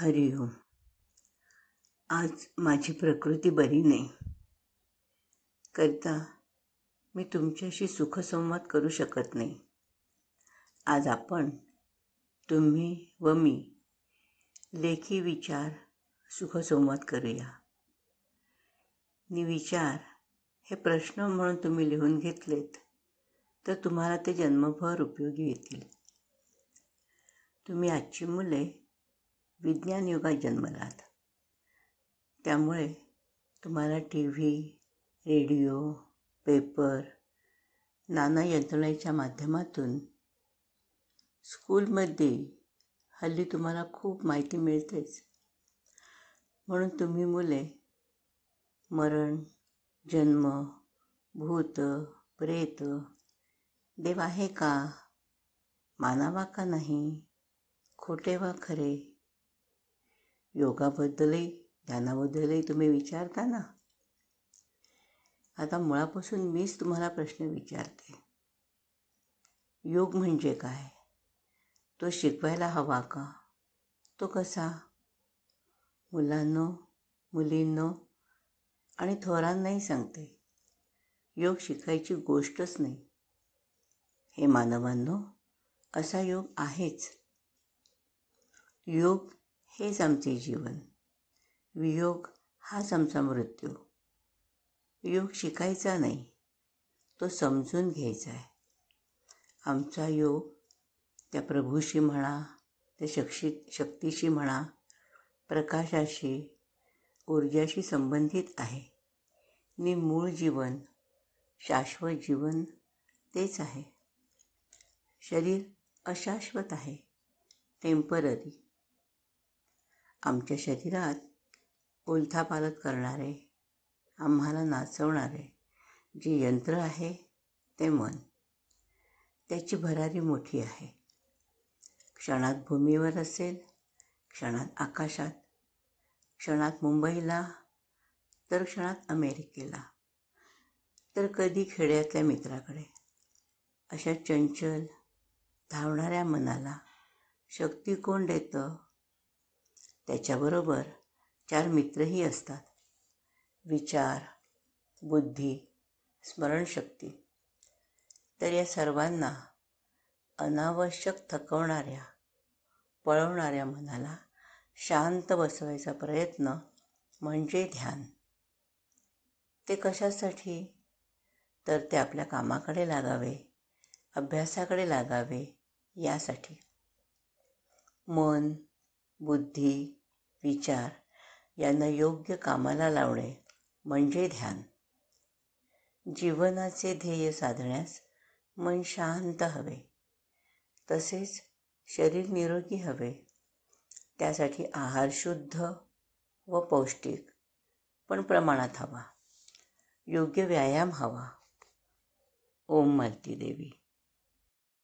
हरिओम आज माझी प्रकृती बरी नाही. करता मी तुमच्याशी सुखसंवाद करू शकत नाही. आज आपण तुम्ही व मी लेखी विचार सुखसंवाद करूया. नि विचार हे प्रश्न म्हणून तुम्ही लिहून घेतलेत तर तुम्हाला ते जन्मभर उपयोगी येतील. तुम्ही आजची मुले विज्ञान युगात जन्मलात. त्यामुळे तुम्हाला टी व्ही रेडिओ पेपर नाना यंत्रणेच्या माध्यमातून स्कूलमध्ये हल्ली तुम्हाला खूप माहिती मिळतेच. म्हणून तुम्ही मुले मरण जन्म भूत प्रेत देव आहे का मानावा का नाही खोटे वा खरे योगाबद्दलही ध्यानाबद्दलही तुम्ही विचारता ना? आता मुळापासून मीच तुम्हाला प्रश्न विचारते. योग म्हणजे काय? तो शिकवायला हवा का? तो कसा? मुलांनो मुलींनो आणि थोरांनाही सांगते. योग शिकायची गोष्टच नाही. हे मानवांनो असा योग आहेच. योग हेच आमचे जीवन. वियोग हाच आमचा मृत्यू. योग शिकायचा नाही तो समजून घ्यायचा आहे. आमचा योग त्या प्रभूशी म्हणा त्या शक्षी शक्तीशी म्हणा प्रकाशाशी ऊर्जाशी संबंधित आहे. नि मूळ जीवन शाश्वत जीवन तेच आहे. शरीर अशाश्वत आहे टेंपररी आमच्या शरीरात उलथापालथ करणारे आम्हाला नाचवणारे जे यंत्र आहे ते मन त्याची भरारी मोठी आहे. क्षणात भूमीवर असेल क्षणात आकाशात क्षणात मुंबईला तर क्षणात अमेरिकेला तर कधी खेड्यातल्या मित्राकडे. अशा चंचल धावणाऱ्या मनाला शक्ती कोण देतं? त्याच्याबरोबर चार मित्रही असतात. विचार बुद्धी स्मरणशक्ती. तर या सर्वांना अनावश्यक थकवणाऱ्या पळवणाऱ्या मनाला शांत बसवायचा प्रयत्न म्हणजे ध्यान. ते कशासाठी? तर ते आपल्या कामाकडे लागावे अभ्यासाकडे लागावे यासाठी. मन बुद्धी विचार यांना योग्य कामाला लावणे म्हणजे ध्यान. जीवनाचे ध्येय साधण्यास मन शांत हवे. तसेच शरीर निरोगी हवे. त्यासाठी आहार शुद्ध व पौष्टिक पण प्रमाणात हवा. योग्य व्यायाम हवा. ओम मालती देवी.